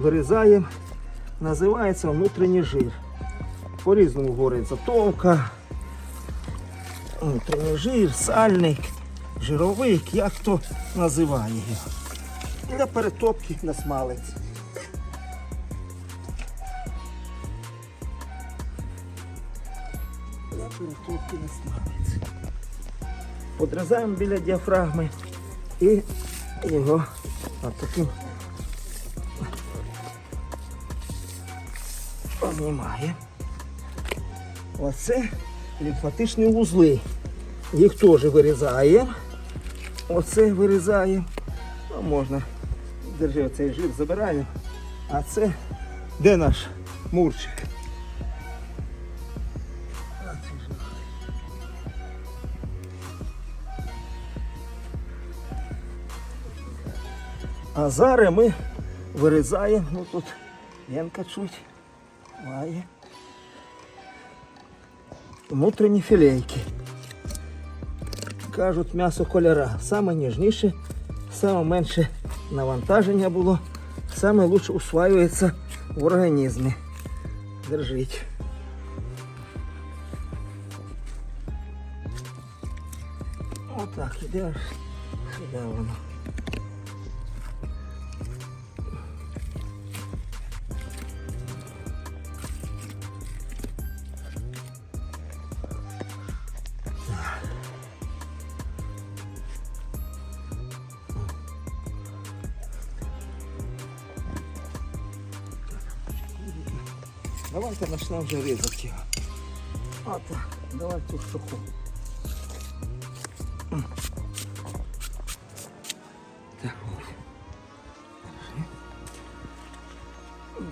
вирізаємо. Називається внутрішній жир. По-різному говориться товка, внутрішній жир, сальник, жировик, як хто називає його. Для перетопки на смалець. Для перетопки на смалець. Подрізаємо біля діафрагми і його таким знімаємо. Оце лімфатичні вузли. Їх теж вирізаємо. Оце вирізаємо. Ну, можна. Держи оцей жир, забираємо. А це де наш мурчик? А зараз ми вирізаємо, ну тут Янка чуть має внутрішні філейки. Кажуть, м'ясо кольора. Саме ніжніше, саме менше навантаження було, саме лучше усваюється в організмі. Держіть. Отак, іде аж сюди воно. Давайте почнемо вже різати його. Отак, давай цю штуку. Так, ось.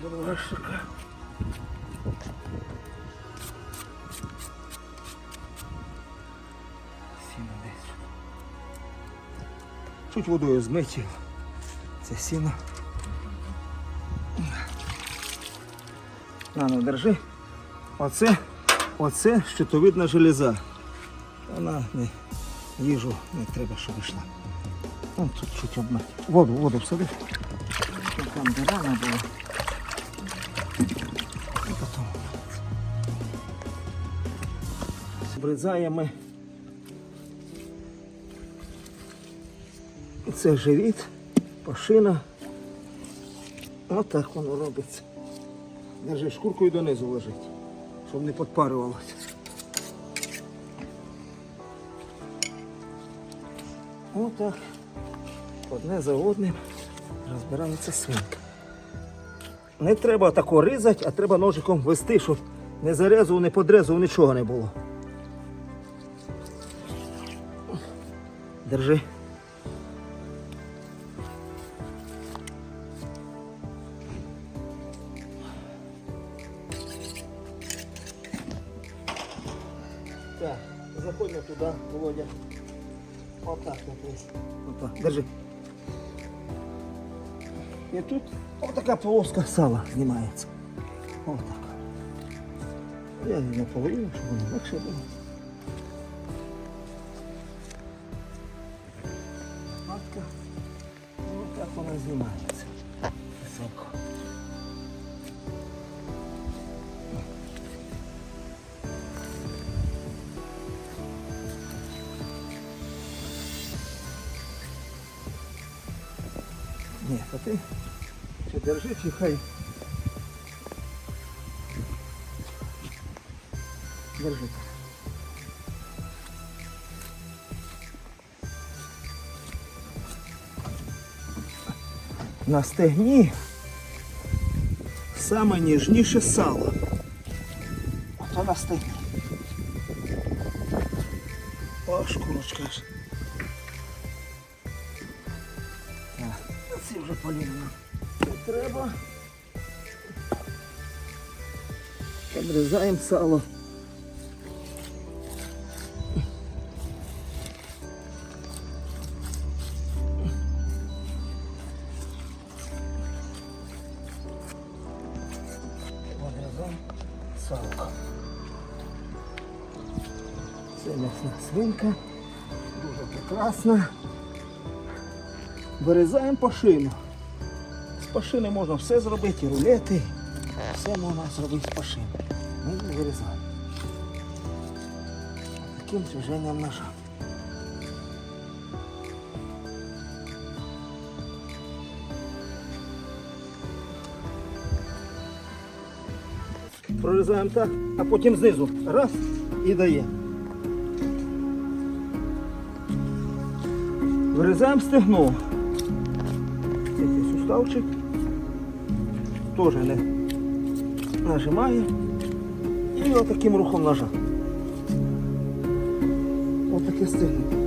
Друга штука. Сіно десь. Чуть водою змить його. Це сіно. На, ну держи. Оце, оце щитовидна железа. Вона не їжу не треба, щоб йшла. Вон тут чуть обмить. Воду, воду всади. Там де рана. І потім. Обрізаємо. Це живіт, пашина. Отак воно робиться. Держи, шкуркою донизу лежить, щоб не підпарювалося. Отак. Одне за одним розбирається свинка. Не треба тако різати, а треба ножиком вести, щоб не зарезував, не подрезував, нічого не було. Держи. Так, заходимо туди, Володя. Отак от ось. Отак. Держи. І тут отака полоска сала знімається. Отак. Я її наполовину, щоб воно легше було. А ти ще держи, чи. Держи. На стегні саме ніжніше сало. Ото на стегні. О, шкурочка ж. Поліна. Треба. Обрізаємо сало. Обрізаємо салко. Це м'ясна свинка. Дуже прекрасна. Вирізаємо по шину. Пашини можна все зробити, і рулети. Все можна зробити з пашини. Ми її вирізаємо. Таким движенням ножа. Прорізаємо так, а потім знизу. Раз і дає. Вирізаємо стегно. Цей суставчик. Теж не нажимає. І отаким рухом ножа. Отаке стегно.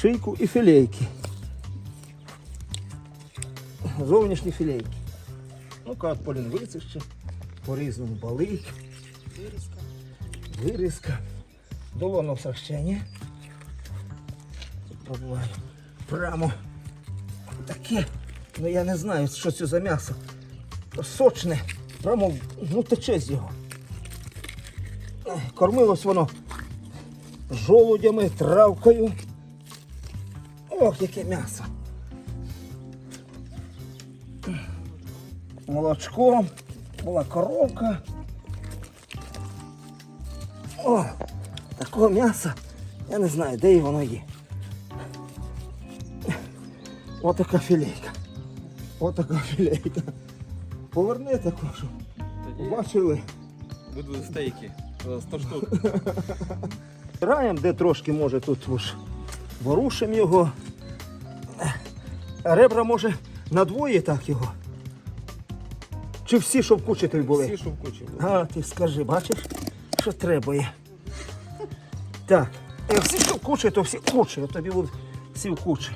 Шийку і філейки. Зовнішні філейки. Ну, як полін висище, по-різному болить. Вирізка. Вирізка. Довольно всращення. Пробуваю. Прямо таке. Ну я не знаю, що це за м'ясо. Сочне. Прямо ну, тече з його. Кормилось воно жолудями, травкою. Ох, яке м'ясо. Молочком, була коровка. О, такого м'яса. Я не знаю, де воно є. Отака філейка. Отака філейка. Поверни таку, щоб бачили. будуть стейки. за 100 штук. Граємо, де трошки може тут уж ворушимо його. Ребра може надвоє так його. Чи всі, щоб кучитель були? Всі, що в кучі були. А, ти скажи, бачиш, що треба є. Так, е, всі, що кучі, то всі кучі, от тобі будуть всі в кучі.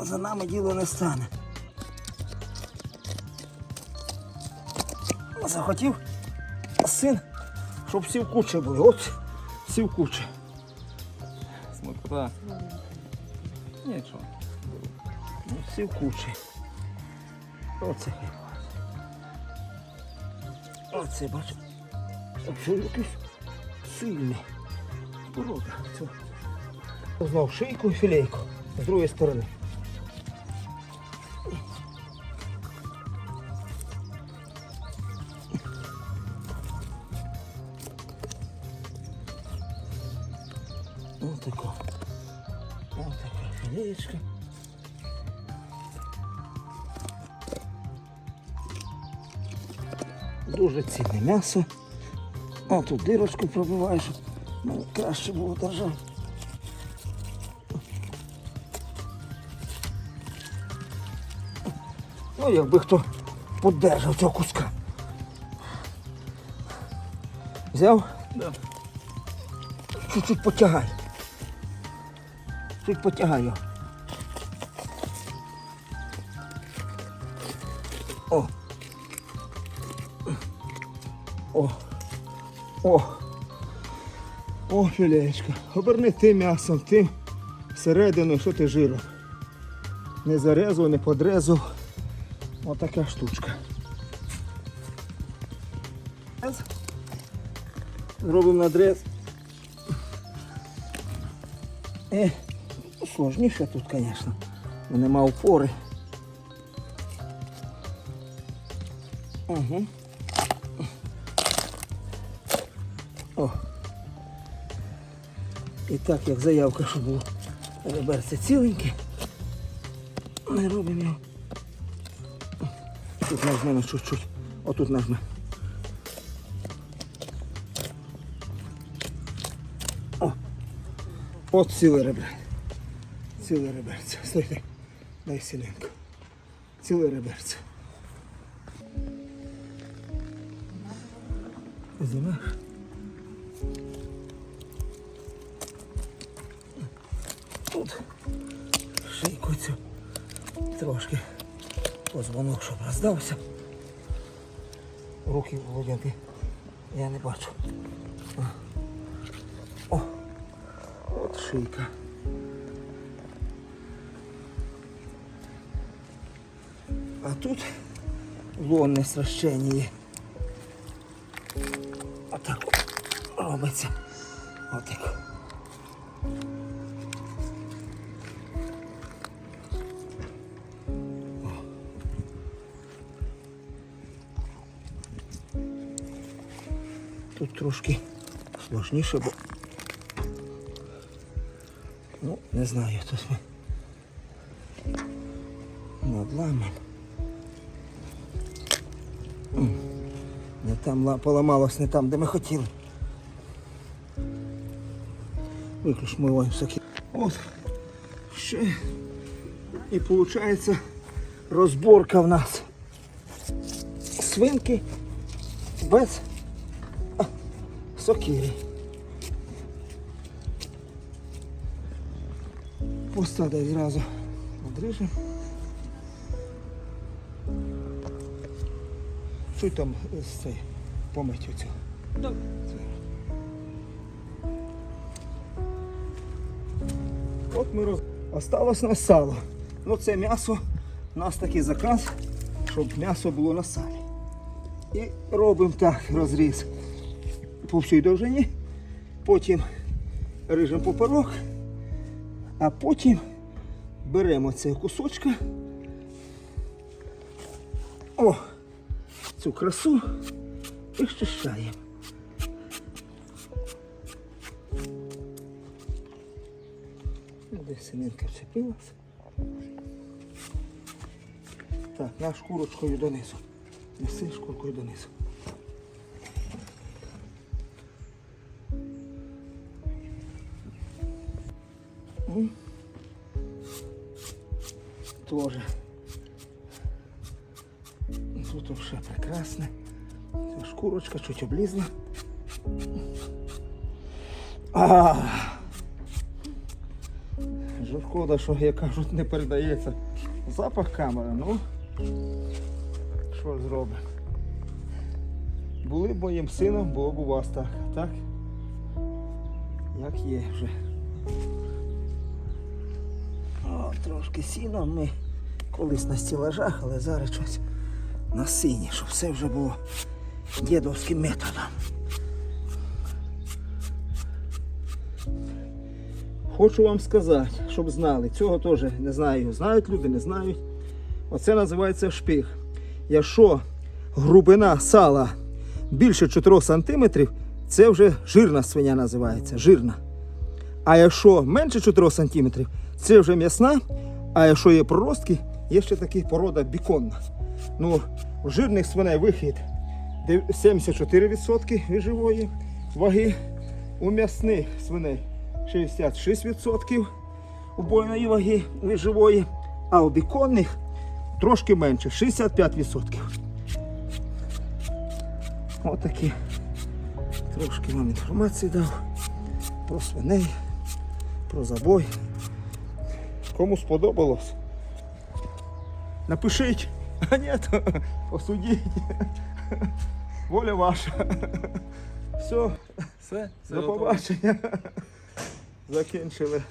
За нами діло не стане. Захотів син, щоб всі в кучі були. От всі в кучі. Смакота. Нічого. Всі в кучі. Оце. Оце бачу. Оце якийсь сильний. Порода. Знов шийку і філейку з другої сторони. Ось тако. Ось така філеєчка. Дуже цінне м'ясо. А тут дирочку пробиваєш. Ну, краще було держати. Ну, якби хто подержав цього куска. Взяв? Да. Чуть-чуть потягай. Чуть потягай його. О. О. О, філеєчка. Оберни тим м'ясом, тим всередину, що ти жиром. Не зарезав, не подрезав. Отака штучка. Зробимо надрез. Е, сложніше тут, звісно. Нема опори. Угу. І так, як заявка, що було реберце ціленьке, ми робимо його. Тут нажмемо чуть-чуть. Отут нажмемо. О. От ціле ребре. Ціле реберце. Стойте. Дай сіленько. Ціле реберце. Знімаєш? Тут шийку цю трошки позвонок, щоб роздався. Руки володяти я не бачу. О, от шийка. А тут лонне сращення. Отак робиться. Отак. Трошки сложніше, бо ну, не знаю, тут ми надламаємо. Не там ла- поламалось, не там, де ми хотіли. Виключ миваємо соки. От. Ще. І виходить розборка в нас свинки без сокири. Поставдай зразу одріжемо. Що там з цей помить оцю? От ми роз... Осталось на сало. Ну це м'ясо, у нас такий заказ, щоб м'ясо було на салі. І робимо так розріз по всій довжині, потім рижемо поперек, а потім беремо цей кусочка. О, цю красу і щищаємо. Де сининка вчепилася. Так, наш курочкою донизу. Неси шкуркою донизу. Тоже. Тут все прекрасне. Ця шкурочка чуть облізла. А. Шкода, що, як кажуть, не передається запах камери, ну що зробимо. Були б моїм сином, було б у вас так, так? Як є вже. О, трошки сіно ми колись на стілажах, але зараз щось на сині, щоб все вже було дідовським методом. Хочу вам сказати, щоб знали, цього теж не знаю. Знають люди, не знають. Оце називається шпіг. Якщо грубина сала більше 4 см, це вже жирна свиня називається. Жирна. А якщо менше 4 см, це вже м'ясна. А якщо є проростки, є ще така порода біконна. Ну, у жирних свиней вихід 74% від ваги, у м'ясних свиней 66% убойної ваги від а у біконних трошки менше 65%. Отакі трошки вам інформації дав про свиней, про забой. Кому сподобалось? Напишіть, а ні, осудіть. Воля ваша. Все, Все, все до побачення. Закінчили